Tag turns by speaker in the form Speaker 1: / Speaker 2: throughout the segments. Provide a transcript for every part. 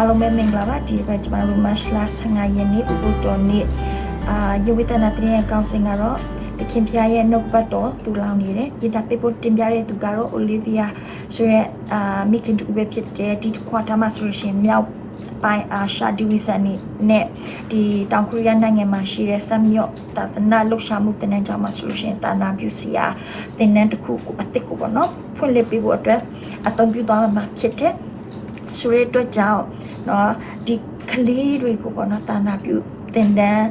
Speaker 1: အားလုံးပဲမင်္ဂလာပါဒီဘက်ကျွန်တော်တို့မတ်လ15ရက်နေ့ပုဂ္ဂိုလ်တော်နေ့အာယဝိတနာတရင်ရဲ့ကောင်းစဉ်ကတော့တခင်ဖျားရဲ့နှုတ်ပတ်တော်သူလောင်နေတယ်ပြည်သားပေပို့တင်ပြတဲ့သူကတော့ Olivia ဆိုရက်အာမိခင်တူပဲဖြစ်တဲ့ဒီခွာတာမှာဆိုလို့ရှိရင်မြောက်ပိုင်းအာရှာဒီဝီဆန်နေနဲ့ဒီတောင်ကိုရီးယားနိုင်ငံမှာရှိတဲ့ဆမ်မြော့တာသနာလှုပ်ရှားမှုတင်တဲ့ကြောင့်မှာဆိုလို့ရှိရင်တာနာပြူစီယာတင်တဲ့တစ်ခုကိုအစ်စ်ကိုပေါ့နော်ဖွင့်လှစ်ပေးဖို့အတွက်အသုံးပြုသွားမှာဖြစ်တဲ့ ဆိုတဲ့အတွက်ကြောင့်เนาะဒီကလေးတွေကိုပေါ့နော်တာနာပြုတင်တန်း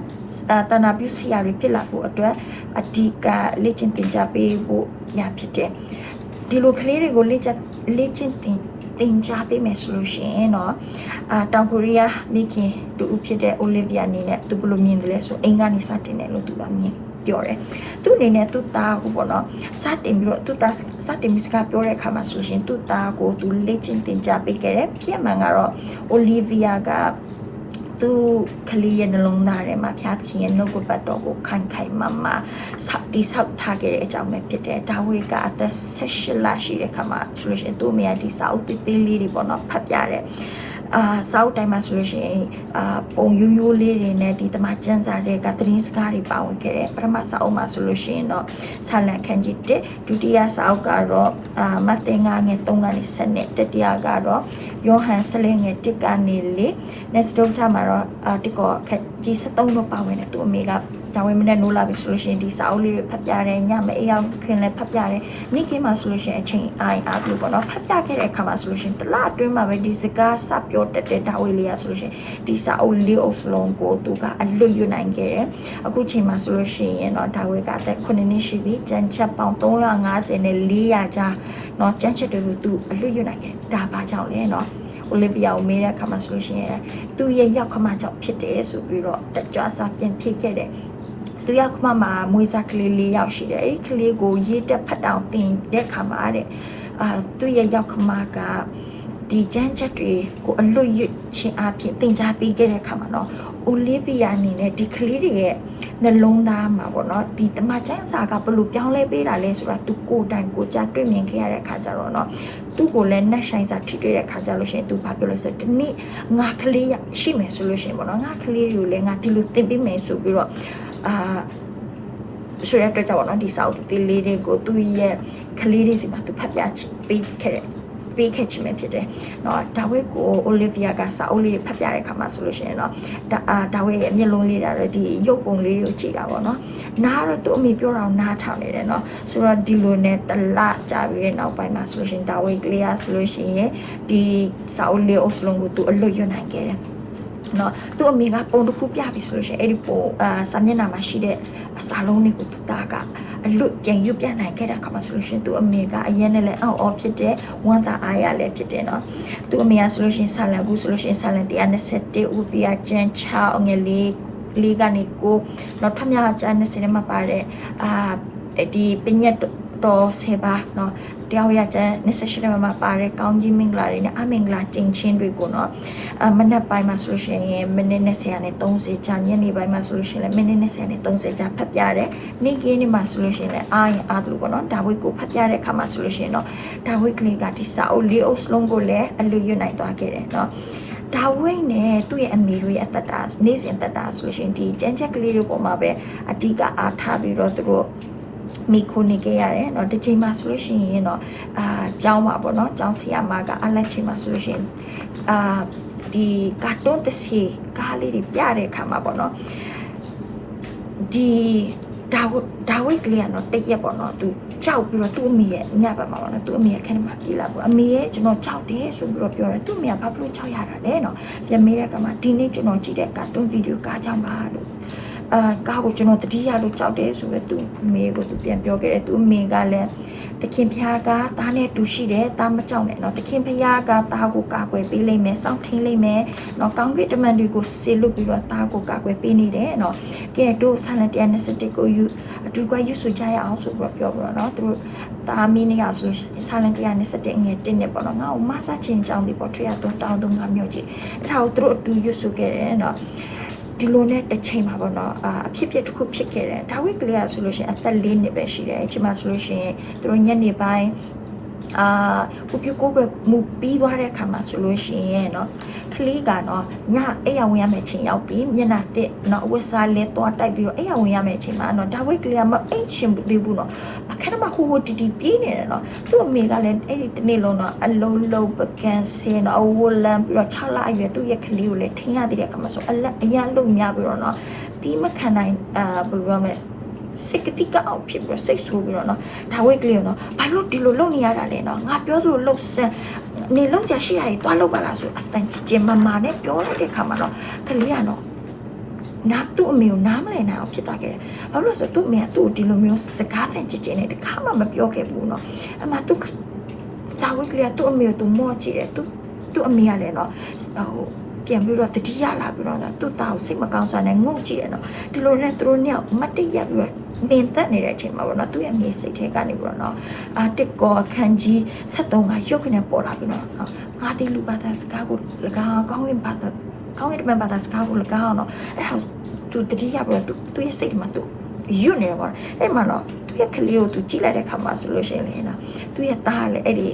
Speaker 1: အာတာနာပြုဆရာတွေဖြစ်လာဖို့အတွက်အဓိကလေ့ကျင့်သင်ကြားပေးဖို့ရဖြစ်တယ်ဒီလိုကလေးတွေကိုလေ့ကျင့်လေ့ကျင့်သင်သင်ကြားပေးမယ်ဆိုလို့ရှိရင်เนาะအာတောင်ကိုရီးယားမိခင်တူဦးဖြစ်တဲ့ Olivia အနေနဲ့သူဘယ်လိုမြင်တယ်လဲဆိုအိမ်ကနေစတင်တယ်လို့သူကမြင် ပြောတယ်သူအနေနဲ့သူ့သားကိုပေါ့နော်စတင်ပြီးတော့သူ့သားစတင်ပြီးစကားပြောတဲ့အခါမှာဆိုရှင်သူ့သားကိုသူလေ့ကျင့်သင်ကြားပေးခဲ့တယ်ဖြစ်မှန်ကတော့ Olivia ကသူကလေးရဲ့နှလုံးသားထဲမှာဖျားသခင်ရဲ့နှုတ်ကပတ်တော်ကိုခိုင်ခိုင်မာမာဆောက်တိဆောက်ထားခဲ့တဲ့အကြောင်းပဲဖြစ်တယ်ဒါဝိကအသက်16လရှိတဲ့ခါမှာဆိုလို့ရှိရင်သူ့အမေကဒီစာအုပ်သေးသေးလေးတွေပေါ့နော်ဖတ်ပြတယ် အာစောက်တိုင်းမှာဆိုလို့ရှိရင်အာပုံယူးယူးလေးတွေနဲ့ဒီတမကျန်းစာတွေကသတင်းစကားတွေပါဝင်ခဲ့တယ်ပထမစာအုပ်မှာဆိုလို့ရှိရင်တော့ဆာလန်ခန်းကြီး1ဒုတိယစာအုပ်ကတော့အာမတ်သင်္ဂါငယ်3ကနေ7နဲ့တတိယကတော့ယောဟန်ဆလင်းငယ်1ကနေ4နဲ့စတုထမှာတော့အာတစ်ကောခက်ကြီး73တော့ပါဝင်တယ်သူအမေက ဒါဝင်မနဲ့နိုးလာပြီဆိုလို့ရှိရင်ဒီစာအုပ်လေးတွေဖတ်ပြတယ်ညမအေးအောင်ခင်လည်းဖတ်ပြတယ်မိခင်မှာဆိုလို့ရှိရင်အချိန်အိုင်အားလို့ပေါ့နော်ဖတ်ပြခဲ့တဲ့အခါမှာဆိုလို့ရှိရင်တစ်လအတွင်းမှာပဲဒီစကားစပြောတတ်တဲ့ဒါဝေးလေးရဆိုလို့ရှိရင်ဒီစာအုပ်လေးအုပ်စလုံးကိုသူကအလွတ်ယူနိုင်ခဲ့တယ်အခုချိန်မှာဆိုလို့ရှိရင်တော့ဒါဝေးကအသက်9နှစ်ရှိပြီကြံချက်ပေါင်း350နဲ့400ကြားเนาะကြံချက်တွေကိုသူအလွတ်ယူနိုင်ခဲ့ဒါဘာကြောင့်လဲเนาะ Olivia ကိုမေးတဲ့အခါမှာဆိုလို့ရှိရင်သူ့ရဲ့ရောက်ခမကြောင့်ဖြစ်တယ်ဆိုပြီးတော့တကြွစာပြန်ဖြေခဲ့တယ် သူရောက်မှမှာမွေးစားကလေး၄ယောက်ရှိတယ်အဲ့ဒီကလေးကိုရေးတက်ဖတ်တောင်တင်တဲ့ခါမှာတဲ့အာသူ့ရဲ့ရောက်ခမကဒီကြမ်းချက်တွေကိုအလွတ်ရခြင်းအပြင်တင် जा ပေးခဲ့တဲ့ခါမှာနော်အိုလီဗီယာအနေနဲ့ဒီကလေးတွေရဲ့နှလုံးသားမှာပေါ့နော်ဒီတမချမ်းစာကဘလို့ပြောင်းလဲပေးတာလဲဆိုတာသူကိုယ်တိုင်ကိုကြတွေ့မြင်ခဲ့ရတဲ့ခါကြတော့နော်သူ့ကိုလည်းနှက်ဆိုင်စာထိတွေ့တဲ့ခါကြလို့ရှိရင်သူဘာပြောလဲဆိုတော့ဒီနေ့ငါကလေးရှိမယ်ဆိုလို့ရှိရင်ပေါ့နော်ငါကလေးတွေကိုလည်းငါဒီလိုတင်ပေးမယ်ဆိုပြီးတော့ အာရွှေရအတွက်ကြောင့်ပေါ့နော်ဒီစာအုပ်တသေးလေးတွေကိုသူ့ရဲ့ကလေးလေးစီမှာသူဖတ်ပြချင်ပေးခဲ့တယ်ပေးခဲ့ခြင်းပဲဖြစ်တယ်။နော်ဒါဝိကို Olivia ကစာအုပ်လေးဖတ်ပြတဲ့အခါမှာဆိုလို့ရှိရင်တော့ဒါအာဒါဝိရဲ့မျက်လုံးလေးဒါတော့ဒီရုပ်ပုံလေးတွေကိုကြည့်တာပေါ့နော်။နားတော့သူ့အမေပြောတာကိုနားထောင်နေတယ်နော်။ဆိုတော့ဒီလိုနဲ့တလကြာပြီးတဲ့နောက်ပိုင်းမှာဆိုလို့ရှိရင်ဒါဝိကလေးကဆိုလို့ရှိရင်ဒီစာအုပ်လေးအုပ်စလုံးကိုသူအလွတ်ရွတ်နိုင်ခဲ့တယ်။ နော်သူ့အမေကပုံတစ်ခုပြပြီဆိုလို့ရှိရင်အဲ့ဒီပုံအာစာမျက်နှာမှာရှိတဲ့အစာလုံးတွေကိုသူသားကအလွတ်ပြန်ရွတ်ပြနိုင်ခဲ့တာခါမှဆိုလို့ရှိရင်သူ့အမေကအရင်နဲ့လည်းအော်အော်ဖြစ်တဲ့ဝမ်းသာအားရလည်းဖြစ်တယ်နော်သူ့အမေကဆိုလို့ရှိရင်ဆာလန်ကူဆိုလို့ရှိရင်ဆာလန်121ဥပီယာကျန်းချောင်းငယ်လေးလေးကနေကိုတော့ထမြောက်ကျန်းနေစနေမှာပါတဲ့အာဒီပညတ် တော်ဆေပါနော်တရားရကျန်28မှာပါတဲ့ကောင်းကြီးမင်္ဂလာတွေနဲ့အမင်္ဂလာကျင့်ချင်းတွေကိုနော်အမနက်ပိုင်းမှာဆိုလို့ရှိရင်မိနစ်20နဲ့30ကြာညနေပိုင်းမှာဆိုလို့ရှိရင်မိနစ်20နဲ့30ကြာဖတ်ပြတယ်နေ့ကင်းနေ့မှာဆိုလို့ရှိရင်လည်းအားရင်အားလို့ပေါ့နော်ဒါဝိတ်ကိုဖတ်ပြတဲ့အခါမှာဆိုလို့ရှိရင်တော့ဒါဝိတ်ကလေးကဒီစာအုပ်လေးအုပ်စလုံးကိုလည်းအလူရွတ်နိုင်သွားခဲ့တယ်နော်ဒါဝိတ်နဲ့သူ့ရဲ့အမေတို့ရဲ့အသက်တာနေ့စဉ်သက်တာဆိုလို့ရှိရင်ဒီကြမ်းချက်ကလေးတွေပေါ်မှာပဲအဓိကအားထားပြီးတော့သူတို့ မိခိုနေခဲ့ရတယ်เนาะတစ်ချိန်မှာဆိုလို့ရှိရင်တော့အာကျောင်းမှာပေါ့เนาะကျောင်းဆရာမကအလက်ချိန်မှာဆိုလို့ရှိရင်အာဒီကာတွန်းတစ်စီကားလေးတွေပြတဲ့အခါမှာပေါ့เนาะဒီဒါဝဒါဝိတ်ကလေးကတော့တရက်ပေါ့နော်သူကြောက်ပြီးတော့သူ့အမေရဲ့ညဘက်မှာပေါ့နော်သူ့အမေရဲ့ခဏမှပြေးလာပေါ့အမေရဲ့ကျွန်တော်ကြောက်တယ်ဆိုပြီးတော့ပြောတယ်သူ့အမေကဘာလို့ကြောက်ရတာလဲနော်ပြန်မေးတဲ့အခါမှာဒီနေ့ကျွန်တော်ကြည့်တဲ့ကာတွန်းဗီဒီယိုကားကြောင့်ပါလို့ အာကားကိုကျွန်တော်တတိယလို့ကြောက်တယ်ဆိုတော့သူ့အမေကိုသူပြန်ပြောခဲ့တယ်သူ့အမေကလည်းတခင်ဖျားကသားနဲ့တူရှိတယ်သားမကြောက်နဲ့เนาะတခင်ဖျားကသားကိုကာကွယ်ပေးလိမ့်မယ်စောင့်ထိန်လိမ့်မယ်เนาะကောင်းကင်တမန်တွေကိုဆေလွတ်ပြီးတော့သားကိုကာကွယ်ပေးနေတယ်เนาะကဲတို့ဆန်လက်121ကိုယူအတူကယူဆိုကြရအောင်ဆိုပြီးတော့ပြောပြတော့เนาะသူတို့သားမင်းနေရဆိုဆန်လက်121ငယ်တင်းနေပေါ့เนาะငါ့ကိုမဆာချင်းကြောင်းဒီပေါ့ထွေရတော့တောင်းတော့ငါမျိုးကြီးအဲ့ဒါကိုသူတို့အတူယူဆိုခဲ့တယ်เนาะ ဒီလိုနဲ့တစ်ချိန်မှာပေါ့နော်အာအဖြစ်ဖြစ်တစ်ခုဖြစ်ခဲ့တယ်ဒါဝိတ်ကလေးကဆိုလို့ရှိရင်အသက်၄နှစ်ပဲရှိတယ်အချိန်မှာဆိုလို့ရှိရင်သူတို့ညနေပိုင်း အာဥပကိုကမူပြီးသွားတဲ့အခါမှာဆိုလို့ရှိရင်เนาะကလေးကတော့ညအိယာဝင်ရမယ့်ချိန်ရောက်ပြီမျက်နှာတစ်เนาะဝက်စားလဲသွားတိုက်ပြီးတော့အိယာဝင်ရမယ့်ချိန်မှာเนาะဒါဝိတ်ကလေးကမအိတ်ရှင်သေးဘူးเนาะအခက်မှာဟိုဟိုတီတီပြေးနေတယ်เนาะသူ့အမေကလည်းအဲ့ဒီတနေ့လုံးเนาะအလုံးလုံးပကန်းစင်เนาะအဝလန်ပြီးတော့6လအရွယ်သူ့ရဲ့ကလေးကိုလည်းထင်းရသေးတဲ့အခါမှာဆိုအလက်အရန်လုံးများပြီးတော့เนาะဒီမခံနိုင်အာဘယ်လိုပြောမလဲ စိတ်ကတိကအောင်ဖြစ်ပြီးတော့စိတ်ဆိုးပြီးတော့နော်ဒါဝိတ်ကလေးကိုနော်ဘာလို့ဒီလိုလုပ်နေရတာလဲနော်ငါပြောသလိုလှုပ်ဆန်းနေလှုပ်ရှားရှိရတယ်သွားလှုပ်ပါလားဆိုအတန်ချင်ချင်မမာနဲ့ပြောလိုက်တဲ့အခါမှာနော်ကလေးကနော်နာသူ့အမေကိုနားမလည်နိုင်အောင်ဖြစ်သွားခဲ့တယ်။ဘာလို့လဲဆိုတော့သူ့အမေကသူ့ကိုဒီလိုမျိုးစကားတန်ကြင်ကြင်နဲ့တခါမှမပြောခဲ့ဘူးနော်။အမှသူ့တာဝိကလေးကသူ့အမေကိုသူမော့ကြည့်တယ်။သူ့သူ့အမေကလည်းနော်ဟို ပြန်ပြီးတော့တတိယလာပြီးတော့သူ့သားကိုစိတ်မကောင်းစွာနဲ့ငုံကြည့်ရတော့ဒီလိုနဲ့သူတို့နှစ်ယောက်မတည့်ရပြီးတော့နေသက်နေတဲ့အချိန်မှာပေါ့နော်သူ့ရဲ့မြေစိတ်ထဲကနေပြီးတော့နော်အာတစ်ကောအခန်းကြီး73ကရုပ်ခနဲ့ပေါ်လာပြီးတော့ငါတိလူပါတာစကားကို၎င်းကောင်းရင်ပါတာကောင်းရင်တမန်ပါတာစကားကို၎င်းတော့အဲ့ဒါသူတတိယပြီးတော့သူ့ရဲ့စိတ်မှာသူရွတ်နေတော့အဲ့မှာတော့သူ့ရဲ့ကလေးကိုသူကြည့်လိုက်တဲ့ခါမှာဆိုလို့ရှိရင်လေနော်သူ့ရဲ့သားကလည်းအဲ့ဒီ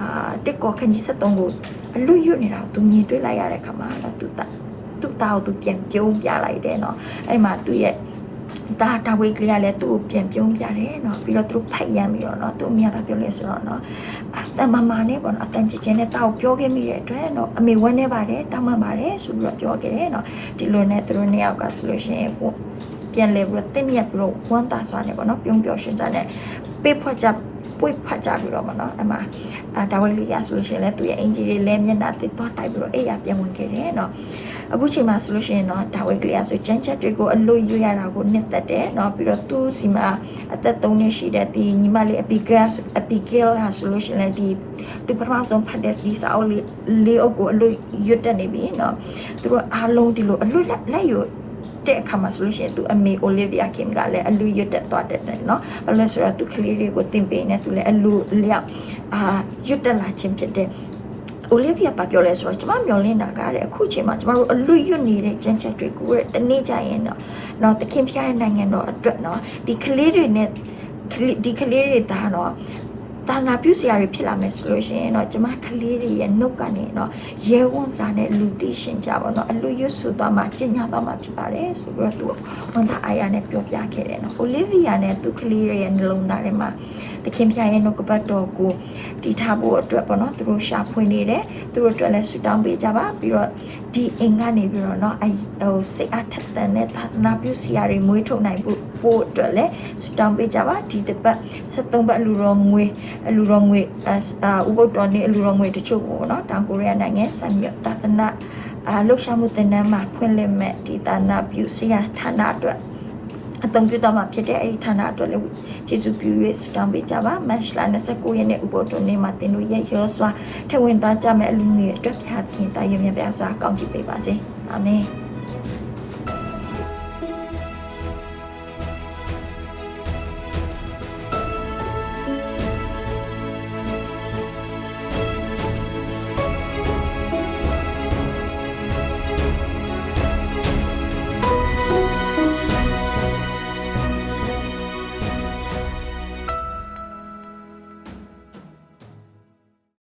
Speaker 1: အာတစ်ကောခန်းကြီး73ကို အလွတ်ရွတ်နေတာကိုသူမြင်တွေ့လိုက်ရတဲ့ခါမှာတော့သူတာသူ့တာကိုသူပြန်ပြုံးပြလိုက်တယ်နော်အဲ့မှာသူ့ရဲ့ဒါတာဝေးကလေးကလည်းသူ့ကိုပြန်ပြုံးပြတယ်နော်ပြီးတော့သူတို့ဖတ်ရမ်းပြီးတော့နော်သူ့အမေကပြောလဲဆိုတော့နော်အတန်မမနဲ့ပေါ့နော်အတန်ချင်ချင်နဲ့တာကိုပြောခဲ့မိတဲ့အတွက်နော်အမေဝမ်းနေပါတယ်တောင်းပန်ပါတယ်ဆိုပြီးတော့ပြောခဲ့တယ်နော်ဒီလိုနဲ့သူတို့နှစ်ယောက်ကဆိုလို့ရှိရင်ပြန်လဲပြီးတော့တင့်မြတ်ပြီးတော့ဝမ်းသာစွာနဲ့ပေါ့နော်ပြုံးပျော်ရှင်ကြတဲ့ပေးဖွဲ့ကြ ပွေဖတ်ကြပြီးတော့မနော်အမအာဒါဝိလေးရဆိုလို့ရှိရင်လည်းသူရဲ့အင်ဂျီတွေလည်းမျက်နှာတစ်သွားတိုက်ပြီးတော့အိယာပြန်ဝင်ခဲ့တယ်နော်အခုချိန်မှာဆိုလို့ရှိရင်တော့ဒါဝိကလေးရဆိုကျန်းချက်တွေကိုအလို့ရွရတာကိုနှစ်သက်တယ်เนาะပြီးတော့သူ့စီမှာအသက်3နှစ်ရှိတဲ့ဒီညီမလေးအပီဂတ်အပီဂဲလဟာဆိုလို့ရှိရင်ဒီသူပထမဆုံးဖတ်တဲ့ဒီစာအုပ်လေးလေးအုပ်ကိုအလို့ရွတ်တက်နေပြီเนาะသူတို့အားလုံးဒီလိုအလို့လက်ရွ တဲ့အခါမှာဆိုလို့ရှိရင်သူအမေ Olivia Kim ကလည်းအလူရွတ်တက်သွားတယ်เนาะဘာလို့လဲဆိုတော့သူကလေးတွေကိုသင်ပေးနေသူလည်းအလူလျောက်အာရွတ်တက်လာခြင်းဖြစ်တဲ့ Olivia ပါပြောလဲဆိုတော့ကျမမျောလင်းတာကတဲ့အခုချိန်မှာကျမတို့အလွတ်ရွတ်နေတဲ့ကျန်းချက်တွေကိုတနေ့ကြရင်တော့တော့တခင်ဖျားရဲ့နိုင်ငံတော်အတွက်နော်ဒီကလေးတွေနဲ့ဒီကလေးတွေဒါတော့ တာနာပြုစရာတွေဖြစ်လာမယ်ဆိုလို့ရှိရင်တော့ကျမကလေးတွေရဲ့နှုတ်ကနေတော့ရဲဝန်စာနဲ့လူသိရှင်ကြပါတော့အလူရွတ်ဆိုသွားမှကျင်ညာသွားမှဖြစ်ပါတယ်ဆိုပြီးတော့သူဝန်သားအာရနဲ့ပြောပြခဲ့တယ်နော်အိုလီဗီယာနဲ့သူကလေးတွေရဲ့နှလုံးသားထဲမှာတခင်ဖျားရဲ့နှုတ်ကပတ်တော်ကိုတည်ထားဖို့အတွက်ပေါ့နော်သူတို့ရှာဖွေနေတယ်သူတို့အတွက်လည်းဆူတောင်းပေးကြပါပြီးတော့ဒီအိမ်ကနေပြီးတော့နော်အဲဟိုစိတ်အားထက်သန်တဲ့သာသနာပြုစရာတွေမွေးထုတ်နိုင်ဖို့ ဖို့အတွက်လည်းဆူတောင်းပေးကြပါဒီတစ်ပတ်73ပတ်အလူတော်ငွေအလူတော်ငွေဥပုပ်တော်နေ့အလူတော်ငွေတချို့ပေါ့နော်တောင်ကိုရီးယားနိုင်ငံဆမ်မြတ်တာသနာအာလှုပ်ရှားမှုတင်နန်းမှာဖွင့်လှစ်မဲ့ဒီတာနာပြုဆရာဌာနအတွက်အသုံးပြုတော့မှာဖြစ်တဲ့အဲ့ဒီဌာနအတွက်လည်းကျေးဇူးပြု၍ဆုတောင်းပေးကြပါမတ်လ29ရက်နေ့ဥပုသ်တော်နေ့မှာသင်တို့ရဲ့ရောစွာထဝင်သားကြမဲ့အလူငွေအတွက်ဖျားခင်တာရမြပြစွာကောင်းချီးပေးပါစေအာမင်